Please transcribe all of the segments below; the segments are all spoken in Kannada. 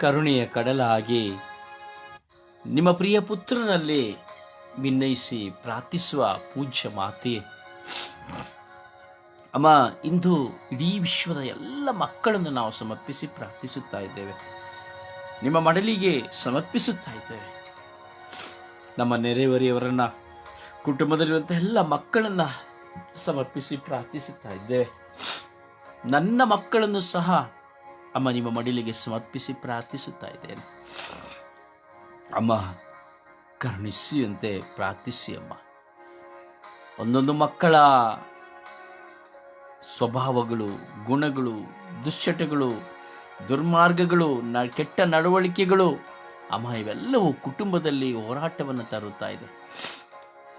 ಕರುಣೆಯ ಕಡಲಾಗಿ ನಿಮ್ಮ ಪ್ರಿಯ ಪುತ್ರನಲ್ಲಿ ಭಿನ್ನಯಿಸಿ ಪ್ರಾರ್ಥಿಸುವ ಪೂಜ್ಯ ಮಾತೆ. ಅಮ್ಮ, ಇಂದು ಇಡೀ ವಿಶ್ವದ ಎಲ್ಲ ಮಕ್ಕಳನ್ನು ನಾವು ಸಮರ್ಪಿಸಿ ಪ್ರಾರ್ಥಿಸುತ್ತಾ ಇದ್ದೇವೆ. ನಿಮ್ಮ ಮಡಲಿಗೆ ಸಮರ್ಪಿಸುತ್ತಾ ಇದ್ದೇವೆ. ನಮ್ಮ ನೆರೆಹೊರೆಯವರನ್ನು ಕುಟುಂಬದಲ್ಲಿರುವಂಥ ಎಲ್ಲ ಮಕ್ಕಳನ್ನು ಸಮರ್ಪಿಸಿ ಪ್ರಾರ್ಥಿಸುತ್ತಾ ಇದ್ದೇವೆ. ನನ್ನ ಮಕ್ಕಳನ್ನು ಸಹ ಅಮ್ಮ, ನಿಮ್ಮ ಮಡಿಲಿಗೆ ಸಮರ್ಪಿಸಿ ಪ್ರಾರ್ಥಿಸುತ್ತಾ ಇದ್ದೇನೆ. ಅಮ್ಮ ಕರುಣಿಸಿಯಂತೆ ಪ್ರಾರ್ಥಿಸಿ ಅಮ್ಮ. ಒಂದೊಂದು ಮಕ್ಕಳ ಸ್ವಭಾವಗಳು, ಗುಣಗಳು, ದುಶ್ಚಟಗಳು, ದುರ್ಮಾರ್ಗಗಳು, ನ, ಕೆಟ್ಟ ನಡವಳಿಕೆಗಳು, ಅಮ್ಮ, ಇವೆಲ್ಲವೂ ಕುಟುಂಬದಲ್ಲಿ ಹೋರಾಟವನ್ನು ತರುತ್ತಾ ಇದೆ.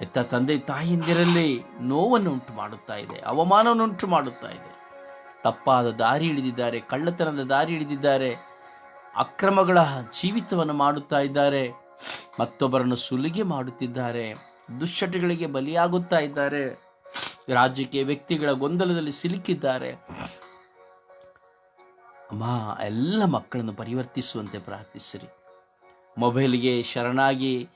ಎತ್ತ ತಂದೆ ತಾಯಿಯಂದಿರಲ್ಲಿ ನೋವನ್ನು ಉಂಟು ಮಾಡುತ್ತಾ ಇದೆ ಅವಮಾನವನ್ನುಂಟು ಮಾಡುತ್ತಾ ಇದೆ. ತಪ್ಪಾದ ದಾರಿ ಹಿಡಿದಿದ್ದಾರೆ, ಕಳ್ಳತನದ ದಾರಿ ಹಿಡಿದಿದ್ದಾರೆ, ಅಕ್ರಮಗಳ ಜೀವಿತವನ್ನು ಮಾಡುತ್ತಾ ಇದ್ದಾರೆ, ಮತ್ತೊಬ್ಬರನ್ನು ಸುಲಿಗೆ ಮಾಡುತ್ತಿದ್ದಾರೆ, ದುಶ್ಚಟಗಳಿಗೆ ಬಲಿಯಾಗುತ್ತಾ ಇದ್ದಾರೆ ರಾಜಕೀಯ ವ್ಯಕ್ತಿಗಳ ಗೊಂದಲದಲ್ಲಿ ಸಿಲುಕಿದ್ದಾರೆ. ಅಮ್ಮ, ಎಲ್ಲ ಮಕ್ಕಳನ್ನು ಪರಿವರ್ತಿಸುವಂತೆ ಪ್ರಾರ್ಥಿಸಿರಿ. ಮೊಬೈಲ್ಗೆ ಶರಣಾಗಿ,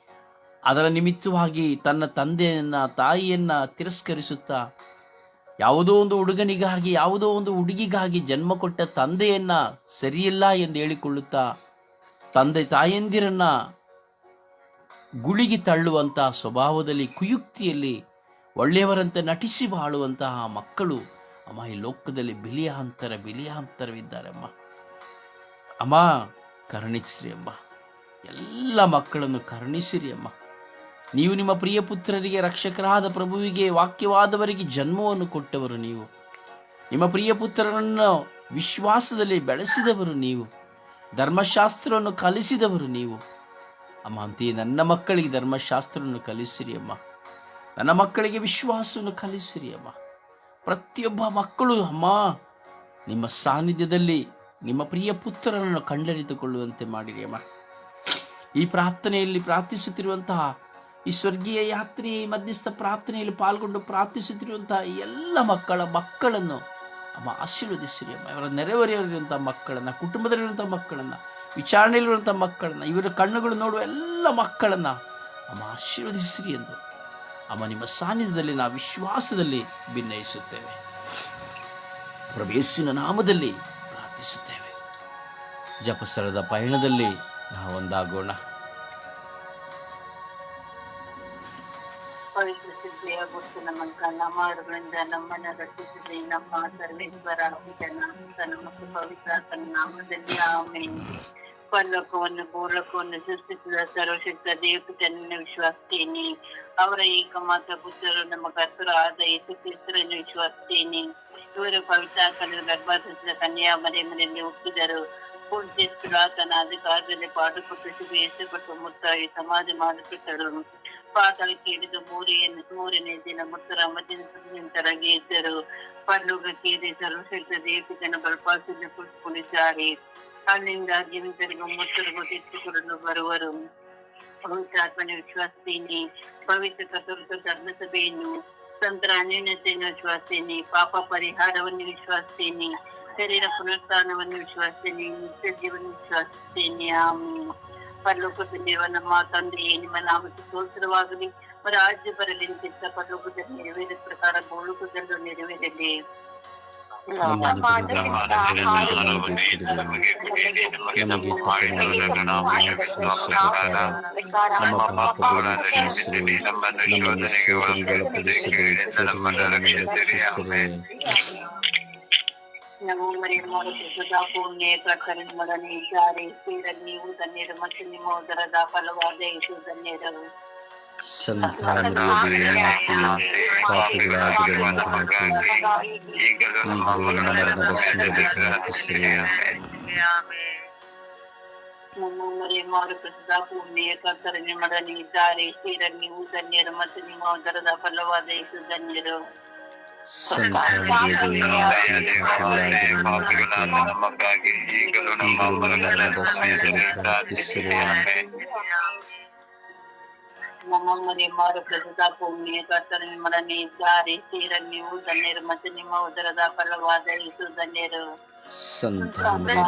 ಅದರ ನಿಮಿತ್ತವಾಗಿ ತನ್ನ ತಂದೆಯನ್ನ, ತಾಯಿಯನ್ನ ತಿರಸ್ಕರಿಸುತ್ತಾ ಯಾವುದೋ ಒಂದು ಹುಡುಗನಿಗಾಗಿ, ಯಾವುದೋ ಒಂದು ಹುಡುಗಿಗಾಗಿ ಜನ್ಮ ಕೊಟ್ಟ ತಂದೆಯನ್ನ ಸರಿಯಿಲ್ಲ ಎಂದು ಹೇಳಿಕೊಳ್ಳುತ್ತಾ, ತಂದೆ ತಾಯಂದಿರನ್ನ ಗುಳಿಗೆ ತಳ್ಳುವಂತಹ ಸ್ವಭಾವದಲ್ಲಿ, ಕುಯುಕ್ತಿಯಲ್ಲಿ ಒಳ್ಳೆಯವರಂತೆ ನಟಿಸಿ ಬಾಳುವಂತಹ ಮಕ್ಕಳು ಅಮ್ಮ, ಈ ಲೋಕದಲ್ಲಿ ಬಿಲಿಯಾಂತರ ಬಿಲಿಯಾಂತರವಿದ್ದಾರೆ ಅಮ್ಮ. ಅಮ್ಮ, ಕರುಣಿಸಿರಿ ಅಮ್ಮ. ಎಲ್ಲ ಮಕ್ಕಳನ್ನು ಕರುಣಿಸಿರಿ ಅಮ್ಮ. ನೀವು ನಿಮ್ಮ ಪ್ರಿಯ ಪುತ್ರರಿಗೆ ರಕ್ಷಕರಾದ ಪ್ರಭುವಿಗೆ ವಾಕ್ಯವಾದವರಿಗೆ ಜನ್ಮವನ್ನು ಕೊಟ್ಟವರು ನೀವು. ನಿಮ್ಮ ಪ್ರಿಯ ಪುತ್ರರನ್ನು ವಿಶ್ವಾಸದಲ್ಲಿ ಬೆಳೆಸಿದವರು ನೀವು. ಧರ್ಮಶಾಸ್ತ್ರವನ್ನು ಕಲಿಸಿದವರು ನೀವು. ಅಮ್ಮ, ಅಂತೆಯೇ ನನ್ನ ಮಕ್ಕಳಿಗೆ ಧರ್ಮಶಾಸ್ತ್ರವನ್ನು ಕಲಿಸಿರಿ ಅಮ್ಮ. ನನ್ನ ಮಕ್ಕಳಿಗೆ ವಿಶ್ವಾಸವನ್ನು ಕಲಿಸಿರಿ ಅಮ್ಮ. ಪ್ರತಿಯೊಬ್ಬ ಮಕ್ಕಳು, ಅಮ್ಮ, ನಿಮ್ಮ ಸಾನ್ನಿಧ್ಯದಲ್ಲಿ ನಿಮ್ಮ ಪ್ರಿಯ ಪುತ್ರರನ್ನು ಕಂಡರಿತುಕೊಳ್ಳುವಂತೆ ಮಾಡಿರಿ ಅಮ್ಮ. ಈ ಪ್ರಾರ್ಥನೆಯಲ್ಲಿ ಪ್ರಾರ್ಥಿಸುತ್ತಿರುವಂತಹ ಈ ಸ್ವರ್ಗೀಯ ಯಾತ್ರಿ ಮಧ್ಯಸ್ಥ ಪ್ರಾರ್ಥನೆಯಲ್ಲಿ ಪಾಲ್ಗೊಂಡು ಪ್ರಾರ್ಥಿಸುತ್ತಿರುವಂತಹ ಎಲ್ಲ ಮಕ್ಕಳ ಮಕ್ಕಳನ್ನು ಅಮ್ಮ ಆಶೀರ್ವದಿಸಿರಿ ಅಮ್ಮ. ಇವರ ನೆರೆಹೊರೆಯಲ್ಲಿರುವಂಥ ಮಕ್ಕಳನ್ನು, ಕುಟುಂಬದಲ್ಲಿರುವಂಥ ಮಕ್ಕಳನ್ನು, ವಿಚಾರಣೆಯಲ್ಲಿರುವಂಥ ಮಕ್ಕಳನ್ನು, ಇವರ ಕಣ್ಣುಗಳು ನೋಡುವ ಎಲ್ಲ ಮಕ್ಕಳನ್ನು ಅಮ್ಮ ಆಶೀರ್ವದಿಸಿರಿ ಎಂದು ಅಮ್ಮ ನಿಮ್ಮ ಸಾನ್ನಿಧ್ಯದಲ್ಲಿ ನಾವು ವಿಶ್ವಾಸದಲ್ಲಿ ಭಿನ್ನಯಿಸುತ್ತೇವೆ ಪ್ರವೇಶಿನ ನಾಮದಲ್ಲಿ ಪ್ರಾರ್ಥಿಸುತ್ತೇವೆ. ಜಪಸ್ಥಳದ ಪಯಣದಲ್ಲಿ ನಾವು ಒಂದಾಗೋಣ ಪವಿತ್ರ ಸಿದ್ಧಿಯ ಗುರುತು ನಮ್ಮ ಕಣ್ಣ ಮಾಡುಗಳಿಂದ ನಮ್ಮನ್ನ ರಕ್ಷಿಸಿದೆ ನಮ್ಮ ಸರ್ವೇಶ್ವರ ಪಿತನ ಸುತನ ಪವಿತ್ರ ನಾಮದಲ್ಲಿ ಆಮೇಲೆ ಪಲ್ಲೋಕವನ್ನು ಭೂಲೋಕವನ್ನು ಸೃಷ್ಟಿಸಿದ ಸರ್ವಶಕ್ತ ದೇವತೆಯನ್ನು ವಿಶ್ವಾಸ್ತೇನೆ ಅವರ ಏಕಮಾತ್ರ ಪುತ್ರರು ನಮ್ಮ ಕರ್ತರು ಆದ ಯೇಸುಕ್ರಿಸ್ತರನ್ನು ವಿಶ್ವಾಸ್ತೇನೆ ಇವರು ಪವಿತ್ರಾತನ ಗರ್ಭಧರಿಸಿದ ಕನ್ಯಾ ಮನೆಯಲ್ಲಿ ಹುಟ್ಟಿದರು ಪೂಜ್ಯ ಆತನ ಅಧಿಕಾರದಲ್ಲಿ ಪಾಡುಪಟ್ಟು ಶುಭ ಹೆಸರುಪಟ್ಟು ಮುತ್ತಾಗಿ ಸಮಾಧಿ ಮಾಡಿಬಿಟ್ಟರು ಪಾತಾಳಕ್ಕೆ ಹಿಡಿದು ಮೂರೆಯನ್ನು ಮೂರನೇ ದಿನ ಮುತ್ತರ ಮಧ್ಯಂತರಾಗಿ ಇದ್ದರು ಪರಲೋಕಕ್ಕೆ ಕೇರಿ ಸರ್ವಶ್ರೇಷ್ಠ ದೇವಪಿತನ ಬಲಪಾಸದಲ್ಲಿ ಕುಳಿತುಕೊಂಡಿದ್ದಾರೆ ಅಲ್ಲಿಂದ ಜೀವಿತರಿಗೂ ಮುತ್ತರಿಗೂ ತೆಗೆದುಕೊಂಡು ಬರುವರು. ಪವಿತ್ರಾತ್ಮನ ವಿಶ್ವಾಸಿನಿ ಪವಿತ್ರ ಕಥೋಲಿಕ ಧರ್ಮಸಭೆಯನ್ನು, ಸಂತರ ಅನ್ಯೋನ್ಯತೆಯನ್ನು ವಿಶ್ವಾಸಿನಿ ಪಾಪ ಪರಿಹಾರವನ್ನು ವಿಶ್ವಾಸಿನಿ ಶರೀರ ಪುನರುತ್ಥಾನವನ್ನು ವಿಶ್ವಾಸಿನಿ ನಿತ್ಯ ಜೀವನ ವಿಶ್ವಾಸಿಸ್ತೇನೆ ಆಮೇಲೆ ಪರಲೋಕದಲ್ಲಿರುವ ನಮ್ಮ ತಂದೆಯೇ ನಿಮ್ಮ ನಾಮಕ್ಕೆ ಸ್ತೋತ್ರವಾಗಲಿ ರಾಜ್ಯ ಬರಲಿ ಅಂತ ಪರಲೋಕದಲ್ಲಿ ನೆರವೇರಿದ ಪ್ರಕಾರ ಗೋಳುಕದಲ್ಲೂ ನೆರವೇರಲಿ ನಮಗೆ ಕೊಟ್ಟರೆ ನಾವು ಕ್ಷಮಿಸುವ ನಮ್ಮ ಪಾಪಗಳನ್ನು ಕ್ಷಮಿಸಿರಿ ನಮ್ಮನ್ನು ಶೋಧನೆಗೆ ಒಳಪಡಿಸಿರಿ ಕೆಟ್ಟದಿಂದ ನಮ್ಮನ್ನು ರಕ್ಷಿಸಿರಿ ನಮೋ ಮರಿ ಸದಾ ಪುಣ್ಯ ಕರ್ತನ ಮಗನೇ ಇದ್ದಾರೆ ಸೇರ ನೀವು ಧನ್ಯರು ಮತ್ತು ನಿಮ್ಮ ಉದರದ ಫಲವಾದ ಯೇಸು ಧನ್ಯರು ಸಂತಾನದಲ್ಲಿ ಏನಾಗ್ತೀವಿ ಪಾಪಿಗಳಾಗಿರುವ ನಮಗಾಗಿ ಈಗಲೂ ನಮ್ಮ ಮರಣದ ಸಮಯದಲ್ಲಿ ಪ್ರಾರ್ಥಿಸಿರಿ ನಮ್ಮ ಮರಿ ಮಾರುಕ ಸದಾ ಪುಣ್ಯ ಕರ್ತನ ಮಗನೇ ಇದ್ದಾರೆ ಸೇರ ನೀವು ಧನ್ಯರು ಮತ್ತು ನಿಮ್ಮ ಉದರದ ಫಲವಾದ ಯೇಸು ಧನ್ಯರು ಸಂತಾನದಲ್ಲಿ ಏನಾಗ್ತೀವಿ ಪಾಪಿಗಳಾಗಿರುವ ನಮಗಾಗಿ ಈಗಲೂ ನಮ್ಮ ಮರಣದ ಸಮಯದಲ್ಲಿ ಪ್ರಾರ್ಥಿಸಿರಿ ನಮ್ಮ ಮರಿ ಮಾರುಕ ಸದಾ ಪುಣ್ಯ ಕರ್ತನ ಮಗನೇ ಇದ್ದಾರೆ ಸೇರ ನೀವು ಧನ್ಯರು ಮತ್ತು ನಿಮ್ಮ ಉದರದ ಫಲವಾದ ಯೇಸು ಧನ್ಯರು ಸಂತಾನದಲ್ಲಿ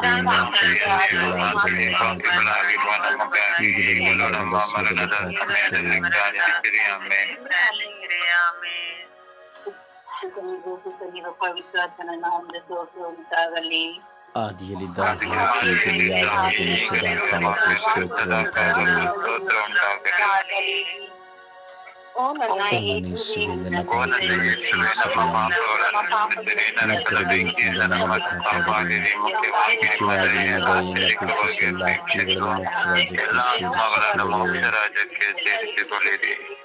ಮಾತೆ ಪಾಪಿಗಳಾಗಿರುವ ನಮಗಾಗಿ ಈಗಲೂ ಮರಣದ ಬಸ್ಸದಲ್ಲಿ ಪ್ರಾರ್ಥಿಸಿರಿ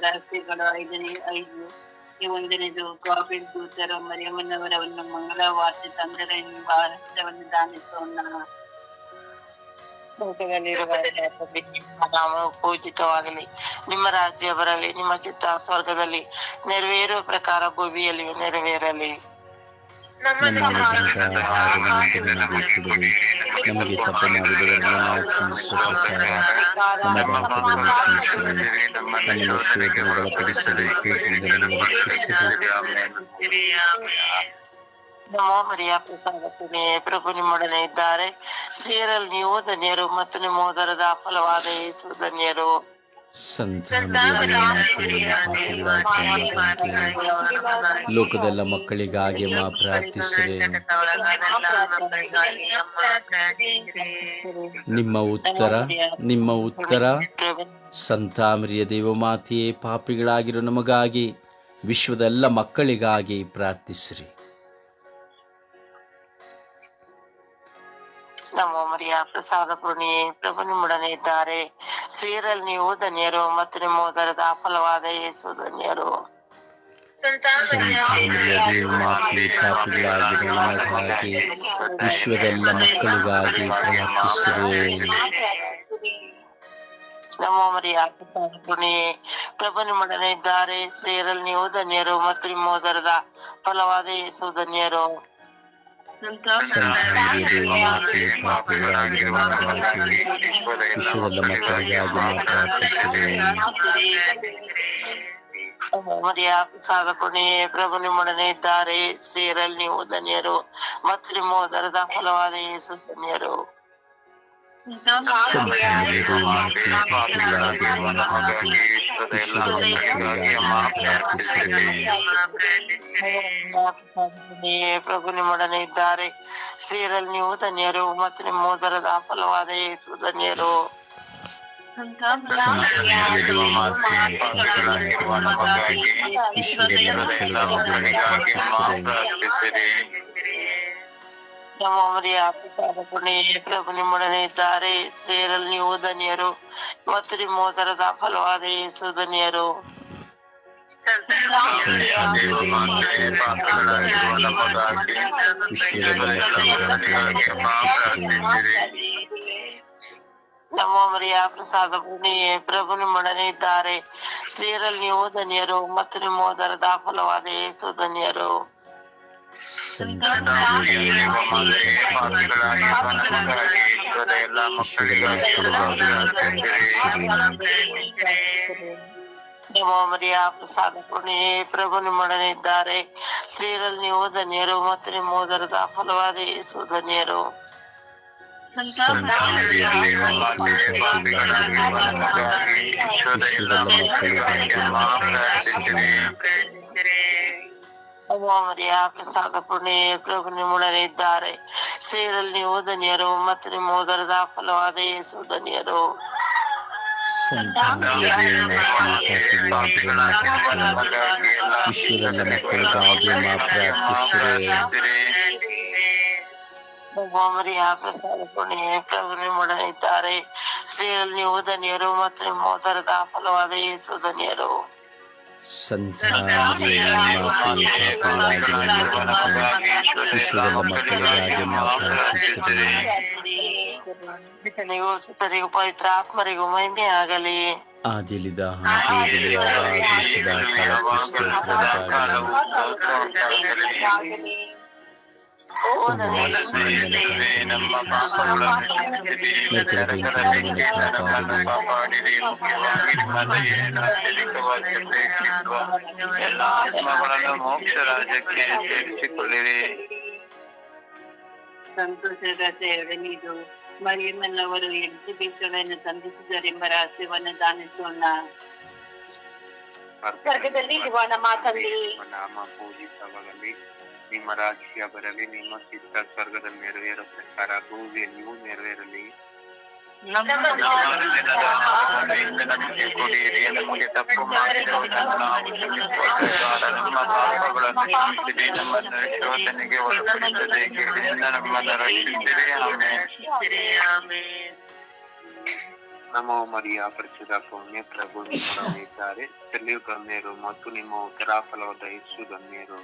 ರಹಸ್ಯಗಳು ಐದನೇ, ಐದು ಈ ಒಂದನೇದು ಗಾಬಿಲ್ ದೂತರ ಮರಿಯಮ್ಮನವರವನ್ನು ಮಂಗಳವಾರ್ತೆ ತಂದರ ಎಂಬ ರಹಸ್ಯವನ್ನು ದಾನಿಸೋಣ ಲೋಕದಲ್ಲಿರುವ ಪೂಜಿತವಾಗಲಿ. ನಿಮ್ಮ ರಾಜ್ಯ ಬರಲಿ, ನಿಮ್ಮ ಚಿತ್ತ ಸ್ವರ್ಗದಲ್ಲಿ ನೆರವೇರುವ ಪ್ರಕಾರ ಭೂಮಿಯಲ್ಲಿಯೂ ನೆರವೇರಲಿ. ನಮ್ಮ ಮನೆಗಳಿಂದ ಆಹಾರವನ್ನು ನಮಗೆ ತಪ್ಪು ಮಾಡಿದವರನ್ನು ನಾವು ಕ್ಷಮಿಸುವ ಪ್ರಕಾರ ನಮ್ಮ ಪಾಪಗಳನ್ನು ಕ್ಷಮಿಸಿರಿ. ನಮ್ಮನ್ನು ಒಳಪಡಿಸದೆ ರಕ್ಷಿಸಿರಿ. ನಮೋ ಮರಿಯ ಪ್ರಸಾದಕ್ಕೆ ಪ್ರಭು ನಿಮ್ಮೊಡನೆ ಇದ್ದಾರೆ. ಸೇರಲ್ ನೀವು ಧನ್ಯರು ಮತ್ತು ನಿಮ್ಮ ಉದರದ ಫಲವಾದ ಯೇಸು ಧನ್ಯರು. ಸಂತಾನದಲ್ಲಿ ಲೋಕದೆಲ್ಲ ಮಕ್ಕಳಿಗಾಗಿ ಮಾ ಪ್ರಾರ್ಥಿಸಿರಿ. ನಿಮ್ಮ ಉತ್ತರ ನಿಮ್ಮ ಉತ್ತರ. ಸಂತಾಮರಿಯ ದೇವಮಾತೆಯೇ ಪಾಪಿಗಳಾಗಿರೋ ನಮಗಾಗಿ, ವಿಶ್ವದ ಎಲ್ಲ ಮಕ್ಕಳಿಗಾಗಿ ಪ್ರಾರ್ಥಿಸಿರಿ. ನಮೋ ಮರಿಯ ಪ್ರಸಾದ ಪುಣಿ ಪ್ರಭು ನಿಮ್ಮೊಡನೆ ಇದ್ದಾರೆ. ಸ್ತ್ರೀಯರಲ್ಲಿ ನೀವು ಧನ್ಯರು ಮತ್ತು ನಿಮ್ಮ ಉದರದ ಫಲವಾದ ಯೇಸು ಧನ್ಯರು. ವಿಶ್ವದೆಲ್ಲ ಮಕ್ಕಳಿಗಾಗಿ ಪ್ರಾರ್ಥಿಸಿದೆ ನಮೋ ಮರಿಯ ಪ್ರಸಾದ ಪುಣಿ ಪ್ರಭು ನಿಮ್ಮೊಡನೆ ಇದ್ದಾರೆ. ಸೇರಲ್ ನೀವು ಧನ್ಯರು ಮತ್ತು ನಿಮ್ಮ ಉದರದ ಫಲವಾದ ಯೇಸು ಧನ್ಯರು. ನಮಗಾಗಿ ವಿಶ್ವದ ಪೂರ್ಣಿಯೇ ಪ್ರಭು ನಿಮ್ಮೊಡನೆ ಇದ್ದಾರೆ ಶ್ರೀರಲ್ಲಿ ನೀವು ಧನ್ಯರು. ಮತ್ತು ನಿಮ್ಮ ಉದರದ ಫಲವಾದ ಯೇಸು ಸಂತಾಮರಿಯ ದೇವಮಾತೆಯೇ ಪಾಪಿಗಳಾಗಿರೋ ನಮಗಾಗಿ ವಿಶ್ವದೆಲ್ಲ ಮಕ್ಕಳಿಗಾಗಿ ಮಾ ಪ್ರಾರ್ಥಿಸಿರಿ ನೀವೇ ಪ್ರಭು ನಿಮ್ಮೊಡನೆ ಇದ್ದಾರೆ ಸ್ತ್ರೀಯರಲ್ಲಿ ನೀವು ಧನ್ಯರು ಮತ್ತು ನಿಮ್ಮ ಉದರದ ಫಲವಾದ ಯೇಸು ಧನ್ಯರು ಸಂತಾಮರಿಯ ಮರಿಯ ಪ್ರಸಾದ ಪುಣ್ಯ ಪ್ರಭು ನಿಮ್ಮೊಡನೆ ಇದ್ದಾರೆ. ಸ್ತ್ರೀಯರಲ್ಲಿ ನೀವು ಧನ್ಯರು. ಮತ್ತು ನಿಮ್ಮ ಉದರದ ಫಲವಾದ ಯೇಸು ಧನ್ಯರು. ನಮ್ಮ ಪ್ರಸಾದ ಪುಣ್ಯ ಪ್ರಭು ನಿಮ್ಮೊಡನೆ ಇದ್ದಾರೆ. ಸ್ತ್ರೀಯರಲ್ಲಿ ನೀವು ಧನ್ಯರು. ಮತ್ತು ನಿಮ್ಮ ಉದರದ ಫಲವಾದ ಯೇಸು ಧನ್ಯರು. ಮಕ್ಕಳಿಗಾಗಿ ಮರಿಯ ಪ್ರಸಾದ ಪುಣೆ ಪ್ರಭು ನಿಮ್ಮೊಡನೆ ಇದ್ದಾರೆ ಸ್ತ್ರೀಯರಲ್ಲಿ ನೀವು ಧನ್ಯರು ಮತ್ತು ನಿಮ್ಮ ಉದರದ ಫಲವಾದ ಯೇಸು ಧನ್ಯರು ಸಂತಾಮರಿಯ ಪುಣ್ಯ ಪ್ರಭು ನಿಮ್ಮೊಡನೆ ಇದ್ದಾರೆ. ಸ್ತ್ರೀಯರಲ್ಲಿ ನೀವು ಧನ್ಯರು ಮತ್ತು ನಿಮ್ಮ ಉದರದ ಫಲವಾದ ಯೇಸು ಧನ್ಯರು. ವಿಶ್ವದೆಲ್ಲ ಮಕ್ಕಳಿಗಾಗಿ ಪ್ರಾರ್ಥಿಸಿರಿ. ಮರಿಯ ಪ್ರಸಾದ ಪುಣ್ಯ ಪ್ರಭು ನಿಮ್ಮೊಡನೆ ಇದ್ದಾರೆ. ಸ್ತ್ರೀಯರಲ್ಲಿ ನೀವು ಧನ್ಯರು ಮತ್ತು ನಿಮ್ಮ ಉದರದ ಫಲವಾದ ಯೇಸು ಧನ್ಯರು. ಸಂತಾಮರಿಯ ದೇವಮಾತೆಯೇ ಪಾಪಿಗಳಾಗಿರೋ ನಮಗಾಗಿ ವಿಶ್ವದೆಲ್ಲ ಮಕ್ಕಳಿಗಾಗಿ ಮಾ ಪ್ರಾರ್ಥಿಸಿರಿ ಪಿತನಿಗೂ ಸುತರಿಗೂ ಪವಿತ್ರ ಆಗಲಿ ಆದಿಲಿದ ಹಾಗೆ ಇದೆಯೇ ಯಾವಾಗಲೂ ಸದಾ ಕಾಲಕ್ಕೂ ಸ್ತೋತ್ರ ಎಲ್ಲ ಆತ್ಮಗಳನ್ನು ಮೋಕ್ಷ ರಾಜ್ಯಕ್ಕೆ ಸೇರಿಸಿಕೊಳ್ಳಿರಿ ಸಂತೋಷದ ಸೇವನಿದು ಮರಿಯಮ್ಮನವರು ಎಲಿಜಬೆತ್ಗಳನ್ನು ಸಂಧಿಸಿದರೆಂಬ ರಹಸ್ಯವನ್ನು ದಾನಿಸೋಣ ಸ್ವರ್ಗದಲ್ಲಿ ಇರುವ ನಮ್ಮ ತಂದೆ ನಿಮ್ಮ ನಾಮ ಪೂಜಿತವಾಗಲಿ ನಿಮ್ಮ ರಾಜ್ಯ ಬರಲಿ ನಿಮ್ಮ ಚಿತ್ತ ಸ್ವರ್ಗದಲ್ಲಿ ನೆರವೇರೋ ಪ್ರಕಾರ ಭೂಮಿಯಲ್ಲಿಯೂ ನೆರವೇರಲಿ ನಮ್ಮ ನಮಗೆ ಕೊಡಿರಿ ನಮಗೆ ತಪ್ಪು ಮಾಡಿದವರನ್ನು ನಾವು ಕ್ಷಮಿಸುವ ನಮ್ಮ ಪಾಪಗಳನ್ನು ಕ್ಷಮಿಸಿರಿ ನಮ್ಮನ್ನು ಶೋಧನೆಗೆ ಒಳಪಡಿಸದೆ ಕೀಳಿನಿಂದ ನಮ್ಮನ್ನು ರಕ್ಷಿಸಿರಿ ಆಮೇಲೆ ನಮೋ ಮರಿಯ ಪರಿಶುದ್ಧ ಪುಣ್ಯ ಪ್ರಭು ನಿಮ್ಮೊಡನಿದ್ದಾರೆ ಚೆಲ್ಲಿಯು ಗಣ್ಯರು ಮತ್ತು ನಿಮ್ಮ ಉತ್ತರ ಫಲವಾದ ಯೇಸು ಗಣ್ಯರು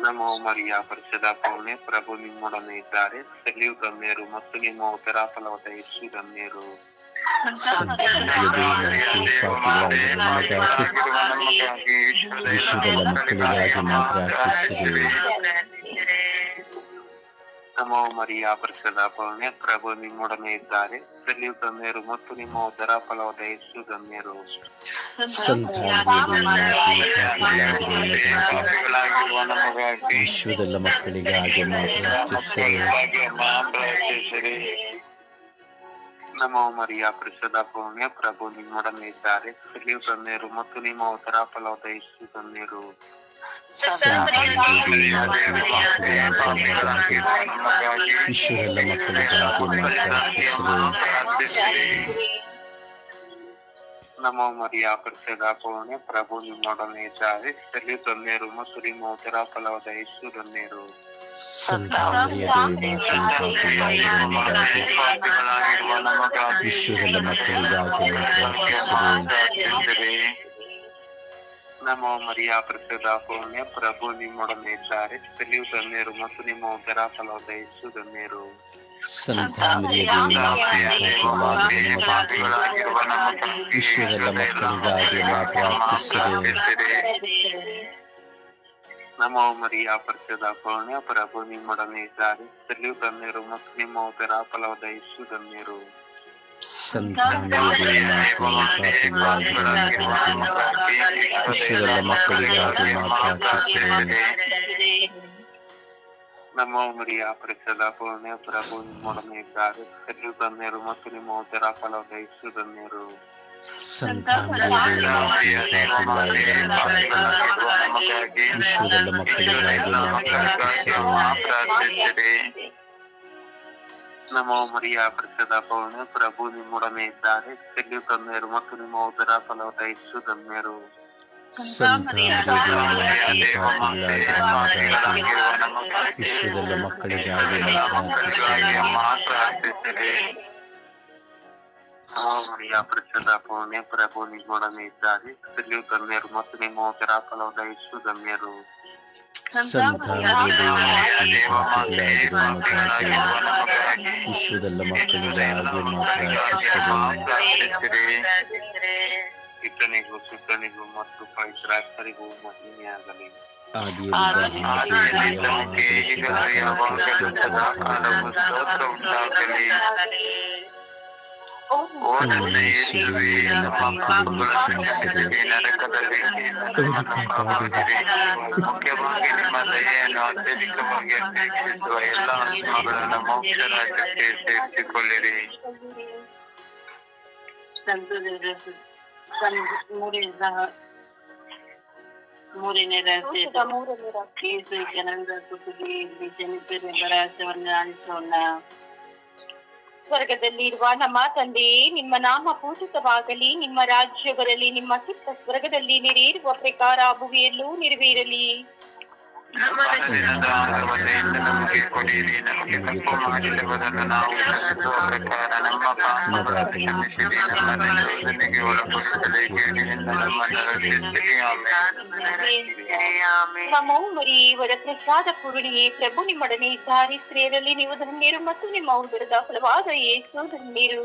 ನಮೋ ಮರಿಯ ಪರಿಸದ ಪೌಣೆ ಪ್ರಭು ನಿಮ್ಮೊಡನೆ ಇದ್ದಾರೆ. ಚೆಲ್ಲಿಯು ಗಮ್ಯರು ಮತ್ತು ನಿಮ್ಮ ಉತ್ತರ ಫಲವಾದ ಯೇಸು ಗಮ್ಯರು ವಿಶ್ವದ ಮಕ್ಕಳಿಗಾಗಿ ಮಾತ್ರ ನಮೋ ಮರಿಯ ಪರಿಶುದ್ಧ ಪುಣ್ಯ ಪ್ರಭು ನಿಮ್ಮೊಡನೆ ಇದ್ದಾರೆ. ಚೆಲ್ಲಿಯು ಗಣ್ಯರು ಮತ್ತು ನಿಮ್ಮ ಉದರ ಫಲವಾದ ಯೇಸು ನಮಗಾಗಿ ವಿಶ್ವದೆಲ್ಲ ಮಕ್ಕಳಿಗಾಗಿ ಪ್ರಾರ್ಥಿಸಿರಿ ನಮೋ ಮರಿಯ ಪರಿಶುದ್ಧ ಪುಣ್ಯ ಪ್ರಭು ನಿಮ್ಮೊಡನೆ ಇದ್ದಾರೆ. ಚೆಲ್ಲಿಯು ಗಣ್ಯರು ಮತ್ತು ನಿಮ್ಮ ಉತ್ತರ ಫಲವಾದ ಯೇಸು ಗಣ್ಯರು. ವಿಶ್ವದೆಲ್ಲ ಮಕ್ಕಳಿಗಾಗಿ ಮಾತ್ರ ಪ್ರಾರ್ಥಿಸಿರಿ ನಮೋ ಮರಿಯ ಪರಿಶುದ್ಧ ಪುಣ್ಯ ಪ್ರಭು ನಿಮ್ಮೊಡನೆ ಇದ್ದಾರೆ ಚೆಲ್ಲಿಯು ಗಣ್ಯರು ಮತ್ತು ನಿಮ್ಮ ಉದರ ಫಲವಾದ ಯೇಸು ಗಣ್ಯರು ಸಂತಾನೀಯ ದೇವಿ ಪಾಪಿಗಳಾಗಿರುವ ನಮಗಾಗಿ ಪಾಪಿಗಳಾಗಿರುವ ನಮಗಾಗಿ ವಿಶ್ವದೆಲ್ಲ ಮಕ್ಕಳಿಗಾಗಿ ಪ್ರಾರ್ಥಿಸಿರಿ ನಮೋ ಮರಿಯ ಪರಿಶುದ್ಧ ಪುಣ್ಯ ಪ್ರಭು ನಿಮ್ಮೊಡನೆ ಇದ್ದಾರೆ ಚೆಲ್ಲಿಯು ಗಣ್ಯರು ಮತ್ತು ನಿಮ್ಮ ಉದರ ಫಲವಾದ ಯೇಸು ಗಣ್ಯರು ಸಂತಾನೀಯ ದೇವಿ ಪಾಪಿಗಳಾಗಿರುವ ನಮಗಾಗಿ ವಿಶ್ವದೆಲ್ಲ ಮಕ್ಕಳಿಗಾಗಿ ಪ್ರಾರ್ಥಿಸಿರಿ ನಮೋ ಮರಿಯ ಪರಿಶುದ್ಧ ಪುಣ್ಯ ಪ್ರಭು ನಿಮ್ಮೊಡನೆ ಇದ್ದಾರೆ ಚೆಲ್ಲಿಯು ಗಣ್ಯರು ಮತ್ತು ನಿಮ್ಮ ಉದರ ಫಲವಾದ ಯೇಸು ಗಣ್ಯರು ಸಂತಾನೀಯ ದೇವಿ ಪಾಪಿಗಳಾಗಿರುವ ನಮಗಾಗಿ ವಿಶ್ವದೆಲ್ಲ ಮಕ್ಕಳಿಗಾಗಿ ಪ್ರಾರ್ಥಿಸಿರಿ ನಮೋ ಮರಿಯ ಪರಿಶುದ್ಧ ಪುಣ್ಯ ಪ್ರಭು ನಿಮ್ಮೊಡನೆ ಇದ್ದಾರೆ ಚೆಲ್ಲಿಯು ಗಣ್ಯರು ಮತ್ತು ನಿಮ್ಮ ಉದರ ಫಲವಾದ ಯೇಸು ಗಣ್ಯರು ಸಂತಾನೀಯ ದೇವಿ ಪಾಪಿಗಳಾಗಿರುವ ನಮಗಾಗಿ ವಿಶ್ವದೆಲ್ಲ ಮಕ್ಕಳಿಗಾಗಿ ಪ್ರಾರ್ಥಿಸಿರಿ ನಮೋ ಮರಿಯ ಪರಿಶುದ್ಧ ಪುಣ್ಯ ಪ್ರಭು ನಿಮ್ಮೊಡನೆ ಇದ್ದಾರೆ. ಚೆಲ್ಲಿಯು ಗಣ್ಯರು ಮತ್ತು ನಿಮ್ಮ ಉದರ ಫಲವಾದ ಯೇಸು ಗಣ್ಯರು ಸಂತಾನೀಯ ದೇವಿ ಪಾಪಿಗಳಾಗಿರುವ ನಮಗಾಗಿ ವಿಶ್ವದೆಲ್ಲ ಮಕ್ಕಳಿಗಾಗಿ ಪ್ರಾರ್ಥಿಸಿರಿ ನಮೋ ಮರಿಯ ಪರಿಶುದ್ಧ ಪುಣ್ಯ ಪ್ರಭು ನಿಮ್ಮೊಡನೆ ಇದ್ದಾರೆ. ಚೆಲ್ಲಿಯು ಗಣ್ಯರು ಮತ್ತು ನಿಮ್ಮ ಉದರ ಫಲವಾದ ಯೇಸು ಗಣ್ಯರು ಸಂತಾನೀಯ ದೇವಿ ಪಾಪಿಗಳಾಗಿರುವ ನಮಗಾಗಿ ವಿಶ್ವದೆಲ್ಲ ಮಕ್ಕಳಿಗಾಗಿ ಪ್ರಾರ್ಥಿಸಿರಿ ಇತನಿಗೂ ಸುತ್ತನಿಗೂ ಮತ್ತು ಪವಿತ್ರಾತ್ಮರಿಗೂ ಮಹಿಮೆಯಾಗಲಿ ಆದಿಯಲ್ಲಿ ನನ್ನ ಪಾಪಗಳನ್ನು ಕ್ಷಮಿಸಿರಿ ಮುಖ್ಯವಾಗಿ ನಿಮ್ಮ ದಯೆಯನ್ನು ಅತ್ಯಧಿಕವಾಗಿ ಅಪೇಕ್ಷಿಸುವ ಎಲ್ಲ ಆತ್ಮಗಳನ್ನು ಮೋಕ್ಷ ರಾಜ್ಯಕ್ಕೆ ಸೇರಿಸಿಕೊಳ್ಳಿರಿ ಸಂತೋಷದ ಮೂರನೇ ಮೂರನೇ ರಹಸ್ಯ ಯೇಸು ಜನರ ಕುಟುಂಬಿ ಜನಿತರೆಂಬ ರಹಸ್ಯವನ್ನು ಆಲಿಸೋಣ ಸ್ವರ್ಗದಲ್ಲಿ ಇರುವ ನಮ್ಮ ತಂದೆಯೇ ನಿಮ್ಮ ನಾಮ ಪೂಜಿತವಾಗಲಿ, ನಿಮ್ಮ ರಾಜ್ಯ ಬರಲಿ ನಿಮ್ಮ ಚಿತ್ತ ಸ್ವರ್ಗದಲ್ಲಿ ನೆರೆಯಿರುವ ಪ್ರಕಾರ ಭುವಿಯಲ್ಲೂ ನೆರವೇರಲಿ ನಮೋ ಮರಿ ವರಪ್ರಸಾದ ಪೂರ್ಣಿಯೇ ಪ್ರಭು ನಿಮ್ಮೊಡನೆ ಇದ್ದಾರೆ ಸ್ತ್ರೀಯರಲ್ಲಿ ನೀವು ಧನ್ಯರು ಮತ್ತು ನಿಮ್ಮ ಉದರದ ಫಲವಾದ ಯೇಸು ಧನ್ಯರು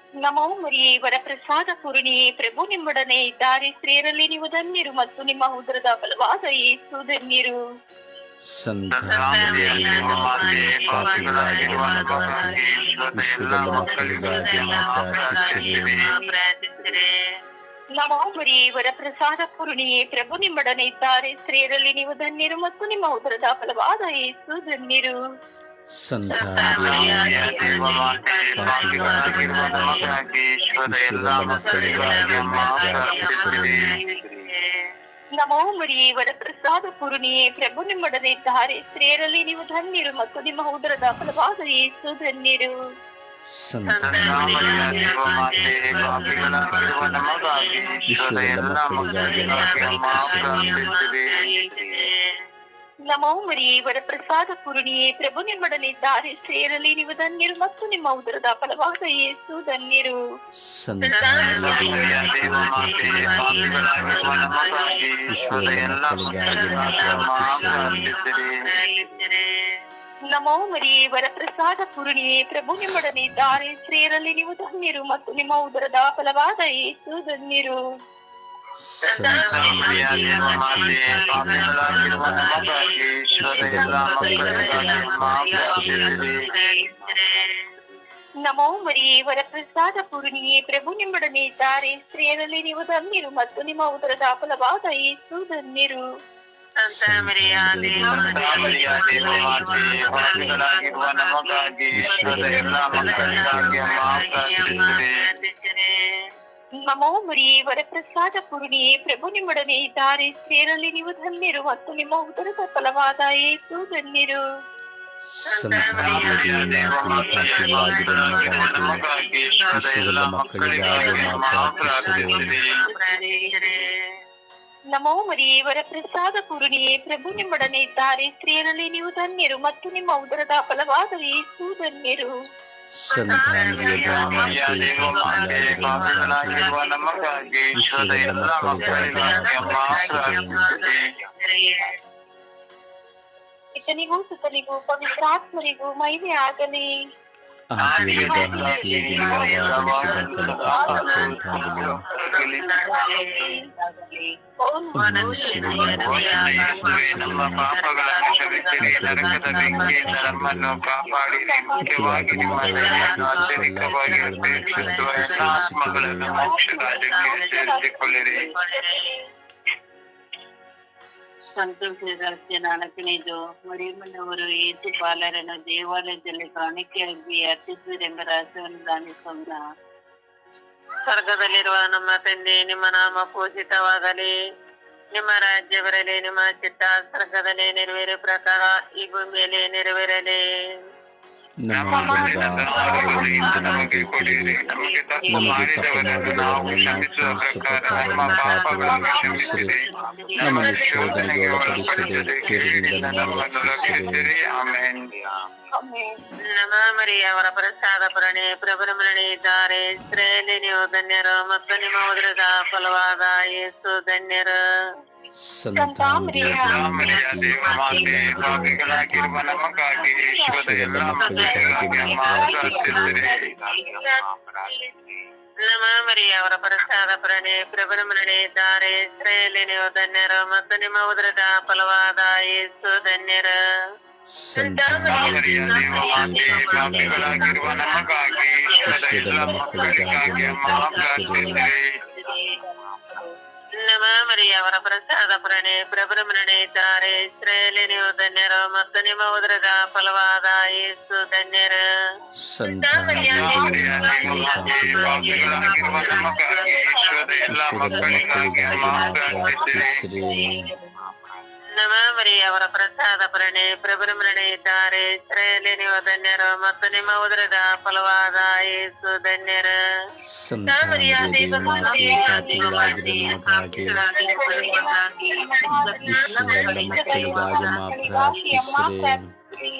ನಮೋ ಮರಿಯೇ ವರಪ್ರಸಾದ ಪೂರ್ಣಿಯೇ ಪ್ರಭು ನಿಮ್ಮೊಡನೆ ಇದ್ದಾರೆ. ಸ್ತ್ರೀಯರಲ್ಲಿ ನೀವು ಧನ್ಯರು ಮತ್ತು ನಿಮ್ಮ ಉದರದ ಫಲವಾದ ಯೇಸು ಧನ್ಯರು. ನಮೋ ಮರಿಯೇ ವರಪ್ರಸಾದ ಪೂರ್ಣಿಯೇ ಪ್ರಭು ನಿಮ್ಮೊಡನೆ ಇದ್ದಾರೆ. ಸ್ತ್ರೀಯರಲ್ಲಿ ನೀವು ಧನ್ಯರು ಮತ್ತು ನಿಮ್ಮ ಉದರದ ಫಲವಾದ ಯೇಸು ಧನ್ಯರು. ಸಂತಾನದ ಮಾತೆ ಪಾಪಿಗಳಾಗಿರುವ ನಮಗಾಗಿ ವಿಶ್ವದ ಮಕ್ಕಳಿಗಾಗಿ ಪ್ರಾರ್ಥಿಸಿರಿ ನಮೋ ಮರಿಯೇ ವರಪ್ರಸಾದ ಪೂರ್ಣಿಯೇ ಪ್ರಭು ನಿಮ್ಮೊಡನೆ ಇದ್ದಾರೆ. ಸ್ತ್ರೀಯರಲ್ಲಿ ನೀವು ಧನ್ಯರು ಮತ್ತು ನಿಮ್ಮ ಉದರದ ಫಲವಾದ ಯೇಸು ಧನ್ಯರು. ವಿಶ್ವದ ಮಕ್ಕಳಿಗಾಗಿ ಪ್ರಾರ್ಥಿಸಿರಿ ನಮೋ ಮರಿಯೇ, ವರಪ್ರಸಾದ ಪೂರ್ಣಿಯೇ, ಪ್ರಭು ನಿಮ್ಮೊಡನೆ ಸೇರಲಿ ನೀವು ಧನ್ಯರು ಮತ್ತು ನಿಮ್ಮ ಉದರದ ಫಲವಾದ ಯೇಸು ಧನ್ಯರು. ನಮೋ ಮರಿಯೇ, ವರಪ್ರಸಾದ ಪೂರ್ಣಿಯೇ, ಪ್ರಭು ನಿಮ್ಮೊಡನೆ ಇದ್ದಾರೆ. ಸ್ತ್ರೀಯರಲ್ಲಿ ನೀವು ಧನ್ಯರು ಮತ್ತು ನಿಮ್ಮ ಉದರದ ಫಲವಾದ ಯೇಸು ಧನ್ಯರು. ಸಂತಾನದ ಮಾತೆ ಪಾಪಿಗಳಾಗಿರುವ ನಮಗಾಗಿ ವಿಶ್ವದ ಮಕ್ಕಳಿಗಾಗಿ ಪ್ರಾರ್ಥಿಸಿರಿ ನಮೋ ಮರಿಯೇ ವರಪ್ರಸಾದ ಪೂರ್ಣಿಯೇ ಪ್ರಭು ನಿಮ್ಮೊಡನೆ ಇದ್ದಾರೆ ಸ್ತ್ರೀಯರಲ್ಲಿ ನೀವು ಧನ್ಯರು ಮತ್ತು ನಿಮ್ಮ ಉದರದ ಫಲವಾದ ಯೇಸು ಧನ್ಯರು ನಮಗಾಗಿ ವಿಶ್ವದ ಎಲ್ಲ ಮಕ್ಕಳಿಗಾಗಿ ಪ್ರಾರ್ಥಿಸಿರಿ ನಮೋ ಮರಿಯೇ ವರಪ್ರಸಾದ ಪೂರ್ಣಿಯೇ, ಪ್ರಭು ನಿಮ್ಮೊಡನೆ ಇದ್ದಾರೆ. ಸ್ತ್ರೀಯರಲ್ಲಿ ನೀವು ಧನ್ಯರು ಮತ್ತು ನಿಮ್ಮ ಉದರದ ಫಲವಾದ ಯೇಸು ಧನ್ಯರು ನಮೋ ಮರಿಯೇ ವರಪ್ರಸಾದ ಪೂರ್ಣಿಯೇ, ಪ್ರಭು ನಿಮ್ಮೊಡನೆ ಇದ್ದಾರೆ. ಸ್ತ್ರೀಯರಲ್ಲಿ ನೀವು ಧನ್ಯರು ಮತ್ತು ನಿಮ್ಮ ಉದರದ ಫಲವಾದ ಯೇಸು ಧನ್ಯರು ಸಂತಾನದ ಮಾತೆ ಪಾಪಿಗಳಾಗಿರುವ ನಮಗಾಗಿ ವಿಶ್ವದ ಎಲ್ಲ ಮಕ್ಕಳಿಗಾಗಿ ಪ್ರಾರ್ಥಿಸಿರಿ ಇತನಿಗೂ ಸುತನಿಗೂ ಪವಿತ್ರಾತ್ಮರಿಗೂ ಮಹಿಮೆ ಆಗಲಿ ಆದಿಯದ ಹಾಗೆ ಗಿಳಿಯಾಗಿಸಿದ ತಲುಪಿಸಿದ ನಮ್ಮ ಪಾಪಗಳನ್ನು ಕ್ಷಮಿಸಿರಿ ನರಕದ ಬೆಂಕಿಯಿಂದ ನಮ್ಮನ್ನು ಕಾಪಾಡಿರಿ ಮುಖ್ಯವಾಗಿ ನಿಮ್ಮ ದಯೆಯನ್ನು ಅತ್ಯಧಿಕವಾಗಿ ಅಪೇಕ್ಷಿಸುವ ಎಲ್ಲ ಆತ್ಮಗಳನ್ನು ಮೋಕ್ಷ ರಾಜ್ಯಕ್ಕೆ ಸೇರಿಸಿಕೊಳ್ಳಿರಿ ಸಂತೋಷದ ನಾಲ್ಕನೇದು ಮರಿಯಮ್ಮನವರು ಏಸು ಬಾಲರನ್ನು ದೇವಾಲಯದಲ್ಲಿ ಕಾಣಿಕೆಯಾಗಿ ಅರ್ಪಿಸುವುದೆಂಬ ರಹಸ್ಯವನ್ನು ದಾನಿಸೋಣ ಸ್ವರ್ಗದಲ್ಲಿರುವ ನಮ್ಮ ತಂದೆ, ನಿಮ್ಮ ನಾಮ ಪೂಜಿತವಾಗಲಿ. ನಿಮ್ಮ ರಾಜ್ಯ ಬರಲಿ, ನಿಮ್ಮ ಚಿತ್ತ ಸ್ವರ್ಗದಲ್ಲಿ ನೆರವೇರೋ ಪ್ರಕಾರ ಈ ಭೂಮಿಯಲ್ಲಿ ನೆರವೇರಲಿ. ನಮ್ಮ ದಿನದ ಆಹಾರವನ್ನು ಇಂದು ನಮಗೆ ಕೊಡಿರಿ ನಮಗೆ ತಪ್ಪು ನಮಗೆ ತಪ್ಪು ಮಾಡಿದವರನ್ನು ನಾವು ಮಾಡಿದವರನ್ನು ನಾವು ಕ್ಷಮಿಸುವ ಕ್ಷಮಿಸುವ ಪ್ರಕಾರ ಪ್ರಕಾರ ನಮ್ಮ ನಮ್ಮ ಪಾಪಗಳನ್ನು ಪಾಪಗಳನ್ನು ಕ್ಷಮಿಸಿರಿ ಕ್ಷಮಿಸಿರಿ ನಮ್ಮನ್ನು ಶೋಧನೆಗೆ ಒಳಪಡಿಸದೆ ಕೇಡಿನಿಂದ ನಮ್ಮನ್ನು ನಮ್ಮನ್ನು ರಕ್ಷಿಸಿರಿ ರಕ್ಷಿಸಿರಿ ಆಮೆನ್ ನಮ್ಮ ಮರಿಯವರ ಪ್ರಸಾದ ಪ್ರಣಿ ಪ್ರಭುರ ಮರಣಿ ಇದ್ದಾರೆ ಸ್ತ್ರೀಯಲ್ಲಿ ನೀವು ಧನ್ಯರು ಮತ್ತು ನಿಮ್ಮ ಉದರದ ಫಲವಾದ ಯೇಸು ಧನ್ಯರು ಸಂತಾನದ ರಾಮಯ್ಯ ಮಾತೆ ದೇವ ಮಾತೆ ಪಾಪಿಗಳಾಗಿರುವ ನಮಗಾಗಿ ವಿಶ್ವದ ಎಲ್ಲ ಮಕ್ಕಳಿಗಾಗಿ ಪ್ರಾರ್ಥಿಸಿರಿ ನಮ್ಮ ಮರಿಯವರ ಪ್ರಸಾದ ಪ್ರಣಿ ಪ್ರಭುರ ಮರಣಿ ಇದ್ದಾರೆ ಸ್ತ್ರೀಯಲ್ಲಿ ನೀವು ಧನ್ಯರು ಮತ್ತು ನಿಮ್ಮ ಉದರದ ಫಲವಾದ ಯೇಸು ಧನ್ಯರು ಸಂತಾನದ ದೇವ ಮಾತೆ ಪಾಪಿಗಳಾಗಿರುವ ನಮಗಾಗಿ ವಿಶ್ವದ ಎಲ್ಲ ಮಕ್ಕಳಿಗಾಗಿ ಪ್ರಾರ್ಥಿಸಿರಿ ನಮ್ಮ ಮರಿಯವರ ಪ್ರಸಾದ ಪ್ರಣಿ ಪ್ರಭುರ ಮರಣಿ ಇದ್ದಾರೆ ಸ್ತ್ರೀಯಲ್ಲಿ ನೀವು ಧನ್ಯರು ಮತ್ತು ನಿಮ್ಮ ಉದರದ ಫಲವಾದ ಯೇಸು ಧನ್ಯರು ಸಂತಾನದ ಮಾತೆ ಪಾಪಿಗಳಾಗಿರುವ ನಮಗಾಗಿ ಎಲ್ಲ ವಿಶ್ವದ ಮಕ್ಕಳಿಗಾಗಿ ಮಕ್ಕಳಿಗಾಗಿ ಪ್ರಾರ್ಥಿಸಿರಿ ಪ್ರಾರ್ಥಿಸಿರಿ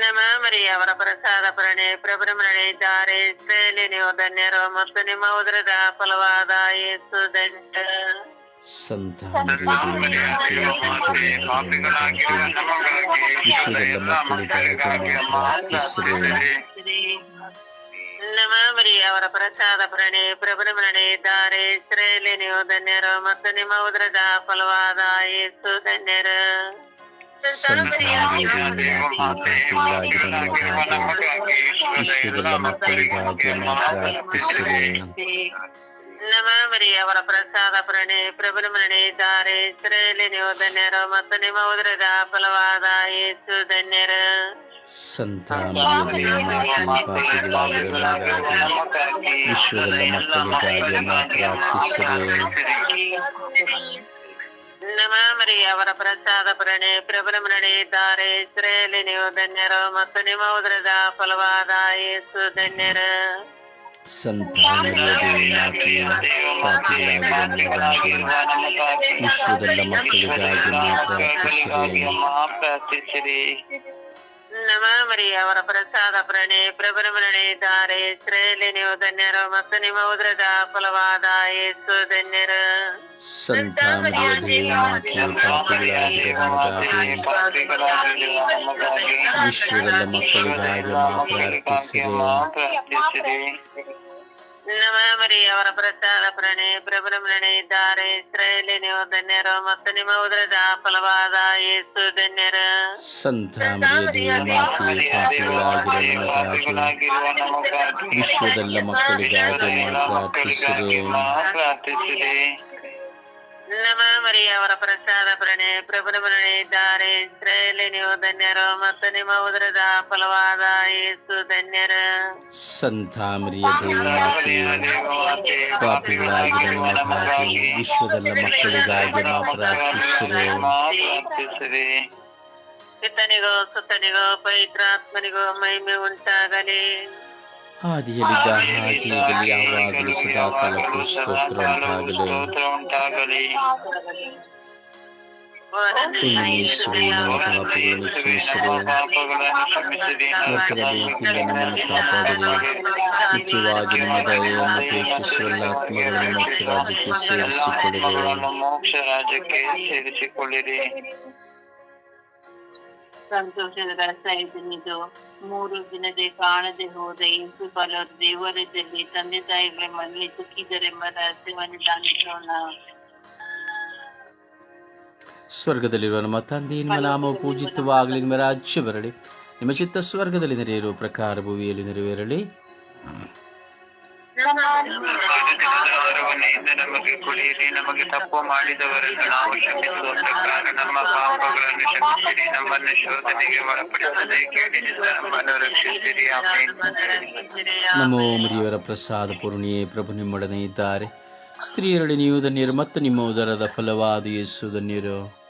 ನಮ ಮರಿ ಅವರ ಪ್ರಸಾದ ಪ್ರಣೆ ಪ್ರಭು ಮರಣೆ ಇದ್ದಾರೆ ಇಸ್ರಾಯೇಲಿ ನೀವು ಧನ್ಯರು ಮತ್ತು ನಿಮ್ಮ ಉದರದ ಫಲವಾದ ಯೇಸು ಧನ್ಯರು ಸಂತಾನರಿಗೆ ಮಾತೆ ಪಾಪಿಗಳಾಗಿರೋ ನಮಗಾಗಿ ವಿಶ್ವದ ಮಕ್ಕಳಿಗಾಗಿ ಮಾ ಪ್ರಾರ್ಥಿಸಿರಿ ನಮ ಮರಿ ಅವರ ಪ್ರಸಾದ ಪ್ರಣೆ ಪ್ರಭು ಮರಣೆ ಇದ್ದಾರೆ ಇಸ್ರಾಯೇಲಿ ನೀವು ಧನ್ಯರು ಮತ್ತು ನಿಮ್ಮ ಉದರದ ಫಲವಾದ ಯೇಸು ಧನ್ಯರು ಸಂತಾನರಿಗೆ ಮಾತೆ ಪಾಪಿಗಳಾಗಿರೋ ನಮಗಾಗಿ ವಿಶ್ವದ ಮಕ್ಕಳಿಗಾಗಿ ಮಾ ಪ್ರಾರ್ಥಿಸಿರಿ ನಮ ಮರಿ ಅವರ ಪ್ರಸಾದ ಪ್ರಣೆ ಪ್ರಭು ಮರಣೆ ಇದ್ದಾರೆ ಇಸ್ರಾಯೇಲಿ ನೀವು ಧನ್ಯರು ಮತ್ತು ನಿಮ್ಮ ಉದರದ ಫಲವಾದ ಯೇಸು ಧನ್ಯರು ಸಂತಾನರಿಗೆ ಮಾತೆ ಪಾಪಿಗಳಾಗಿರೋ ನಮಗಾಗಿ ವಿಶ್ವದ ಮಕ್ಕಳಿಗಾಗಿ ಮಾ ಪ್ರಾರ್ಥಿಸಿರಿ ನಮ ಮರಿ ಅವರ ಪ್ರಸಾದ ಪ್ರಣೆ ಪ್ರಭು ಮರಣೆ ಇದ್ದಾರೆ ಇಸ್ರಾಯೇಲಿ ನೀವು ಧನ್ಯರು ಮತ್ತು ನಿಮ್ಮ ಉದರದ ಫಲವಾದ ಯೇಸು ಧನ್ಯರು ಸಂತಾನರಿಗೆ ಮಾತೆ ಪಾಪಿಗಳಾಗಿರೋ ನಮಗಾಗಿ ವಿಶ್ವದ ಮಕ್ಕಳಿಗಾಗಿ ಪ್ರಾರ್ಥಿಸಿರಿ ನಮ ಮರಿ ಅವರ ಪ್ರಸಾದ ಪ್ರಣೆ ಪ್ರಭು ಮರಣೆ ಇದ್ದಾರೆ ಇಸ್ರಾಯೇಲಿ ನೀವು ಧನ್ಯರು ಮತ್ತು ನಿಮ್ಮ ಉದ್ರದ ಫಲವಾದ ಯೇಸು ಧನ್ಯರು. ವಿಶ್ವದ ಮಕ್ಕಳಿಗಾಗಿ ಪ್ರಾರ್ಥಿಸಿರಿ ನಮ ಮರಿ ಅವರ ಪ್ರಸಾದ ಪ್ರಣೆ ಪ್ರಭು ಮರಣೆ ಇದ್ದಾರೆ ಇಸ್ರಾಯೇಲಿ ನೀವು ಧನ್ಯರು ಮತ್ತು ನಿಮ್ಮ ಉದರದ ಫಲವಾದ ಯೇಸು ಧನ್ಯರು ಸಂತ ವಿಶ್ವದಲ್ಲ ಮಕ್ಕಳಿಗಾಗಿ ಪ್ರಾರ್ಥಿಸಿರಿ ಪ್ರಾರ್ಥಿಸಿರಿ ನಮ ಮರಿ ಅವರ ಪ್ರಸಾದ ಪ್ರಣೆ ಪ್ರಭುನ ಪ್ರಣಯಿದ್ದಾರೆ ಇಸ್ರೇಲಿ ನೀವು ಧನ್ಯರು ಮತ್ತು ನಿಮ್ಮ ಉದರದ ಫಲವಾದ ಯೇಸು ಧನ್ಯರು. ಸಂತ ಮರಿಯ ಪಾಪಿಗಳಾಗಿರೋ ನಮಗಾಗಿ ವಿಶ್ವದ ಮಕ್ಕಳಿಗಾಗಿ ನೀವು ನಿಮ್ಮ ಪ್ರಾರ್ಥಿಸಿರಿ. ಪಿತನಿಗೋ ಸುತನಿಗೋ ಪವಿತ್ರಾತ್ಮನಿಗೋ ಮಹಿಮೆ ಉಂಟಾಗಲಿ. ಆದಿಯಲ್ಲಿದ್ದ ಹಾಗೆ ಈಗಲೂ ಯಾವಾಗಲೂ ಸದಾ ಕಾಲಕ್ಕೂ ಸ್ತೋತ್ರ ಉಂಟಾಗಲಿ ಸ್ತೋತ್ರ ಉಂಟಾಗಲಿ ಯೇಸುವೆ ನಮ್ಮ ಪಾಪಗಳನ್ನು ಕ್ಷಮಿಸಿರಿ ಪಾಪಗಳನ್ನು ಕ್ಷಮಿಸಿರಿ ಮಕ್ಕಳ ಬೆಂಕಿಯಿಂದ ನಮ್ಮನ್ನು ಕಾಪಾಡಿರಿ ಮುಖ್ಯವಾಗಿ ನಿಮ್ಮ ದಯೆಯನ್ನು ಅಪೇಕ್ಷಿಸುವ ಎಲ್ಲ ಆತ್ಮಗಳನ್ನು ಮೋಕ್ಷ ರಾಜ್ಯಕ್ಕೆ ಸೇರಿಸಿಕೊಳ್ಳಿರಿ ಆತ್ಮಗಳನ್ನು ಮೋಕ್ಷ ರಾಜ್ಯಕ್ಕೆ ಸೇರಿಸಿಕೊಳ್ಳಿರಿ ಸಂತೋಷದ ರಸ ಇದು ಮೂರು ದಿನದೇ ಕಾಣದೆ ಹೋದ ಯೇಸು ಬಲವರ ದೇವರದಲ್ಲಿ ತಂದೆ ತಾಯಿಗಳ ಮನೆಯಲ್ಲಿ ತುಕ್ಕಿದರೆಂಬ ರಹಸ್ಯವನ್ನು ಧ್ಯಾನಿಸೋಣ ಸ್ವರ್ಗದಲ್ಲಿರುವ ನಮ್ಮ ತಂದೆ ನಿಮ್ಮ ನಾಮವು ಪೂಜಿತವಾಗಲಿ ನಿಮ್ಮ ರಾಜ್ಯ ಬರಲಿ ನಿಮ್ಮ ಚಿತ್ತ ಸ್ವರ್ಗದಲ್ಲಿ ನೆರೆಯಿರುವ ಪ್ರಕಾರ ಭೂಮಿಯಲ್ಲಿ ನೆರವೇರಲಿ ನಮಗೆ ಕುಡಿಯಿರಿ ನಮಗೆ ತಪ್ಪು ಮಾಡಿದವರನ್ನು ನಾವು ನಮ್ಮ ಪಾಪಗಳನ್ನು ನಮ್ಮನ್ನು ಶೋಧನೆಗೆ ಒಳಪಡಿಸದೆ ನಮ್ಮನ್ನು ರಕ್ಷಿಸಿರಿ ನಮೋ ಮುರಿಯವರ ಪ್ರಸಾದ ಪೂರ್ಣಿಯೇ ಪ್ರಭು ನಿಮ್ಮೊಡನೆ ಇದ್ದಾರೆ. ಸ್ತ್ರೀಯರಲ್ಲಿ ನೀವು ಧನ್ಯರು ಮತ್ತು ನಿಮ್ಮ ಉದರದ ಫಲವಾದ ಯೇಸು ಧನ್ಯರು.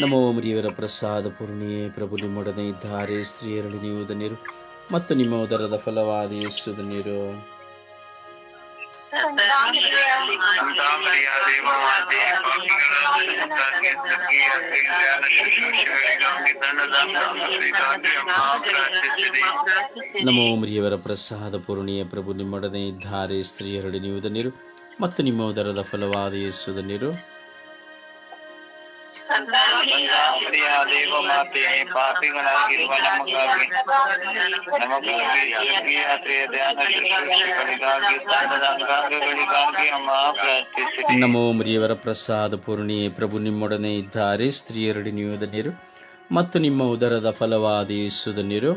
ನಮೋ ಮುರಿಯವರ ಪ್ರಸಾದ ಪೂರ್ಣಿಯೇ, ಪ್ರಭು ನಿಮ್ಮೊಡನೆ ಇದ್ದಾರೆ ಸ್ತ್ರೀಯರಲ್ಲಿ ನೀವು ಮತ್ತು ನಿಮ್ಮ ಉದರದ ಫಲವಾದ ಯೇಸು ಧನ್ಯರು ನಮೋ ಮುರಿಯವರ ಪ್ರಸಾದ ಪೂರ್ಣಿಯ ಪ್ರಭು, ನಿಮ್ಮೊಡನೆ ಇದ್ದಾರೆ ನೀವು ಧನ್ಯರು ಮತ್ತು ನಿಮ್ಮ ಉದರದ ಫಲವಾದ ಯೇಸುದ ಧನ್ಯರು ಸಂತಾಮರಿಯ ದೇವ ಮಾತೆ ಪಾಪಿಗಳಾಗಿರುವ ನಮಗಾಗಿ ನಮಗಾಗಿ ಸ್ವರ್ಗೀಯ ಧ್ಯಾನ ಶುಶ್ರೂಷೆಗಳಿಗಾಗಿ ತನ್ನ ಅಂಗಾಂಗಗಳಿಗಾಗಿ ಅಮ್ಮ ಪ್ರಾರ್ಥಿಸಿರಿ. ನಮೋ ಮುರಿಯವರ ಪ್ರಸಾದ ಪೂರ್ಣಿ. ಪ್ರಭು ನಿಮ್ಮೊಡನೆ ಇದ್ದಾರೆ ಸ್ತ್ರೀಯರಡಿ ನೀವು ಧನ್ಯರು ಮತ್ತು ನಿಮ್ಮ ಉದರದ ಫಲವಾದ ಯೇಸು ಧನ್ಯರು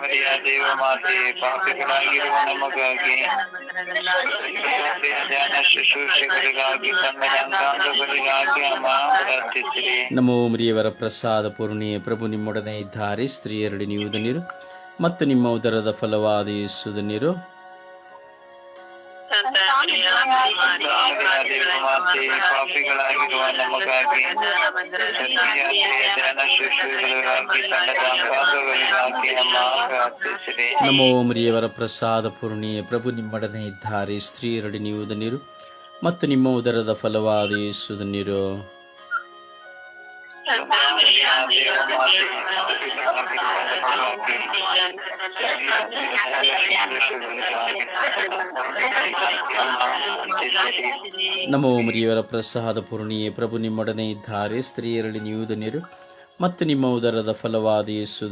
ಮರಿಯ ದೇವ ಮಾತೆ ಪಾಪಿಗಳಾಗಿರುವ ನಮಗಾಗಿ ಧ್ಯಾನ ಶುಶ್ರೂಷೆಗಳಿಗಾಗಿ ತನ್ನ ಅಂಗಾಂಗಗಳಿಗಾಗಿ ಅಮ್ಮ ಪ್ರಾರ್ಥಿಸಿರಿ ನಮೋ ಮರಿಯವರ ಪ್ರಸಾದ ಪೂರ್ಣಿಯ ಪ್ರಭು ನಿಮ್ಮೊಡನೆ ಇದ್ದಾರೆ. ಸ್ತ್ರೀಯರಡಿ ನೀವು ನೀರು ಮತ್ತು ನಿಮ್ಮ ಉದರದ ಫಲವಾದ ಸುದನಿರು ಧನ್ಯರು ಮರಿಯ ಪಾಪಿಗಳಾಗಿರುವ ನಮಗಾಗಿ ಧ್ಯಾನ ಶುಶ್ರೂಷೆಗಳಿಗಾಗಿ ತನ್ನ ಅಂಗಾಂಗಗಳಿಗಾಗಿ ಅಮ್ಮ ಪ್ರಾರ್ಥಿಸಿರಿ ನಮೋ ಮರಿಯವರ ಪ್ರಸಾದ ಪೂರ್ಣಿಯೇ ಪ್ರಭು ನಿಮ್ಮೊಡನೆ ಇದ್ದಾರೆ. ಸ್ತ್ರೀಯರಡಿ ನೀವು ಧನ್ಯರು ಮತ್ತು ನಿಮ್ಮ ಉದರದ ಫಲವಾದ ಯೇಸು ಧನ್ಯರು ನಮೋ ಮರಿಯವರ ಪ್ರಸಾದ ಪೂರ್ಣಿಯೇ ಪ್ರಭು ನಿಮ್ಮೊಡನೆ ಇದ್ದಾರೆ. ಸ್ತ್ರೀಯರಲ್ಲಿ ನೀವು ಧನ್ಯರು ಮತ್ತು ನಿಮ್ಮ ಉದರದ ಫಲವಾದ ಯೇಸು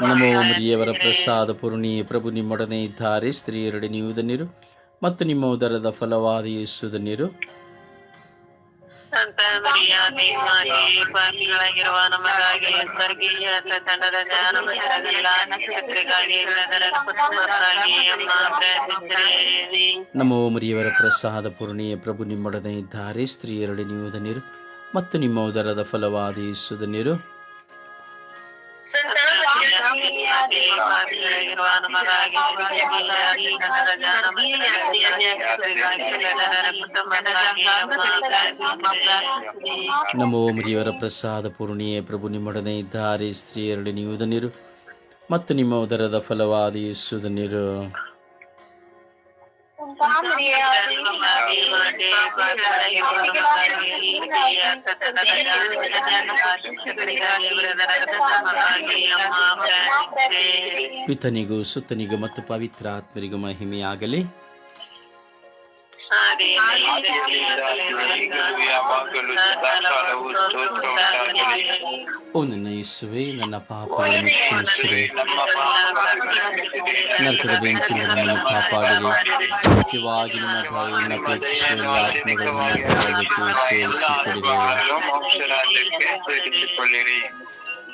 ನಮೋ ಮರಿಯವರ ಪ್ರಸಾದ ಪೂರ್ಣಿ ಪ್ರಭು ನಿಮ್ಮೊಡನೆ ಇದ್ದಾರೆ. ಸ್ತ್ರೀಯರಡೆ ನೀವು ಧನ್ಯರು ಮತ್ತು ನಿಮ್ಮ ಉದರದ ಫಲವಾದ ಸಂತ ಮರಿಯ ದೇವಮಾತೆ ಪಾಪಿಗಳಾಗಿರುವ ನಮಗಾಗಿ ಸ್ವರ್ಗೀಯ ತಂಡದ ಜ್ಞಾನ ಮಂದಿರಗಳ ನಕ್ಷತ್ರಗಾಗಿ ಬೆಳೆದರ ಕುಟುಂಬಕ್ಕಾಗಿ ಅಮ್ಮ ಪ್ರಾರ್ಥಿಸಿರಿ ನಮೋ ಮರಿಯವರ ಪ್ರಸಾದ ಪೂರ್ಣಿಯ ಪ್ರಭು ನಿಮ್ಮೊಡನೆ ಇದ್ದಾರೆ ಸ್ತ್ರೀಯರಡಿ ನೀವು ಧನ್ಯರು ಮತ್ತು ನಿಮ್ಮ ಉದರದ ಫಲವಾದ ಯೇಸು ಮರಿಯವರ ಪ್ರಸಾದ ಪೂರ್ಣಿಯೇ ಪ್ರಭು ನಿಮ್ಮೊಡನೆ ಇದ್ದಾರೆ ಸ್ತ್ರೀಯರಡಿ ನೀವು ಧನ್ಯರು, ಮತ್ತು ನಿಮ್ಮ ಉದರದ ಫಲವಾದ ಯೇಸು ಧನ್ಯರು. ಪಿತನಿಗೂ ಸುತ್ತನಿಗೂ ಮತ್ತು ಪವಿತ್ರ ಆತ್ಮರಿಗೂ ಮಹಿಮೆಯಾಗಲಿ. ಓ ನನ್ನ ಯೇಸುವೆ ನನ್ನ ಪಾಪಗಳನ್ನು ಕ್ಷಮಿಸಿರಿ. ನರಕದ ಬೆಂಕಿಯಿಂದ ನಮ್ಮನ್ನು ಕಾಪಾಡಿರಿ. ಮುಖ್ಯವಾಗಿ ನಿಮ್ಮ ದಯೆಯನ್ನು ಅಪೇಕ್ಷಿಸುವ ಎಲ್ಲ ಆತ್ಮಗಳನ್ನು ಸೇರಿಸಿಕೊಡಿರಿ. ರಾಜ್ಯಕ್ಕೆ ಸೇರಿಸಿಕೊಳ್ಳಿರಿ.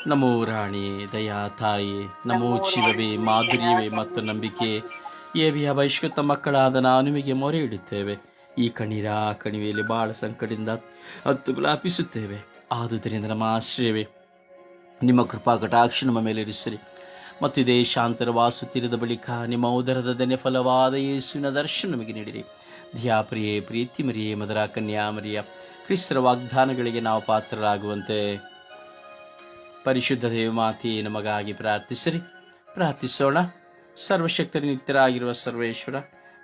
ನಮೋ ರಾಣಿ ದಯಾ ತಾಯಿ ನಮೋ ಜೀವವೇ ಮಾಧುರ್ಯವೇ ಮತ್ತು ನಂಬಿಕೆ. ಏವಿಯ ಬಹಿಷ್ಕೃತ ಮಕ್ಕಳಾದ ನಾವು ನಿಮಗೆ ಮೊರೆ ಇಡುತ್ತೇವೆ. ಈ ಕಣ್ಣೀರ ಕಣಿವೆಯಲ್ಲಿ ಬಹಳ ಸಂಕಟದಿಂದ ಹತ್ತು ಗುಲಾಪಿಸುತ್ತೇವೆ. ಆದುದರಿಂದ ನಮ್ಮ ಆಶ್ರಯವೇ. ನಿಮ್ಮ ಕೃಪಾ ಕಟಾಕ್ಷ ನಮ್ಮ ಮತ್ತು ಇದೇ ಶಾಂತರ ವಾಸುತ್ತಿರದ ಬಳಿಕ ನಿಮ್ಮ ಉದರದ ದನೆ ಫಲವಾದ ಯೇಸುವಿನ ದರ್ಶನ ನಮಗೆ ನೀಡಿರಿ. ಧ್ಯಾಪ್ರಿಯೇ ಪ್ರೀತಿ ಮರಿಯೇ, ಮದರ ಕನ್ಯಾ ಮರಿಯ, ಕ್ರಿಸ್ತರ ವಾಗ್ದಾನಗಳಿಗೆ ನಾವು ಪಾತ್ರರಾಗುವಂತೆ. ಪರಿಶುದ್ಧ ದೇವಮಾತೆ ನಮಗಾಗಿ ಪ್ರಾರ್ಥಿಸಿರಿ. ಪ್ರಾರ್ಥಿಸೋಣ. ಸರ್ವಶಕ್ತರಿ ನಿತ್ಯರಾಗಿರುವ ಸರ್ವೇಶ್ವರ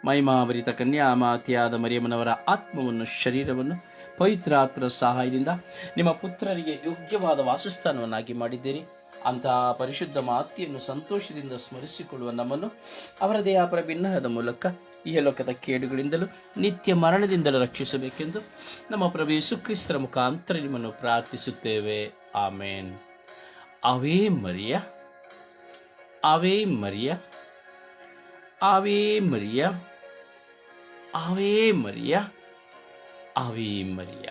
ಮಹಿಮಾಭರಿತ ಕನ್ಯಾ ಮಾತೆಯಾದ ಮರಿಯಮ್ಮನವರ ಆತ್ಮವನ್ನು, ಶರೀರವನ್ನು ಪವಿತ್ರಾತ್ಮರ ಸಹಾಯದಿಂದ ನಿಮ್ಮ ಪುತ್ರರಿಗೆ ಯೋಗ್ಯವಾದ ವಾಸಸ್ಥಾನವನ್ನಾಗಿ ಮಾಡಿದ್ದೀರಿ. ಅಂತಹ ಪರಿಶುದ್ಧ ಮಾತೆಯನ್ನು ಸಂತೋಷದಿಂದ ಸ್ಮರಿಸಿಕೊಳ್ಳುವ ನಮ್ಮನ್ನು ಅವರ ದೇಹಾಪರ ಭಿನ್ನಹದ ಮೂಲಕ ಈ ಲೋಕದ ಕೇಡುಗಳಿಂದಲೂ ನಿತ್ಯ ಮರಣದಿಂದಲೂ ರಕ್ಷಿಸಬೇಕೆಂದು ನಮ್ಮ ಪ್ರಭು ಯೇಸು ಕ್ರಿಸ್ತರ ಮುಖಾಂತರ ನಿಮ್ಮನ್ನು ಪ್ರಾರ್ಥಿಸುತ್ತೇವೆ. ಆಮೇನ್. ಅವೇ ಮರಿಯ ಅವೇ ಮರಿಯ ಅವೇ ಮರಿಯ ಅವೇ ಮರಿಯ ಅವೇ ಮರಿಯ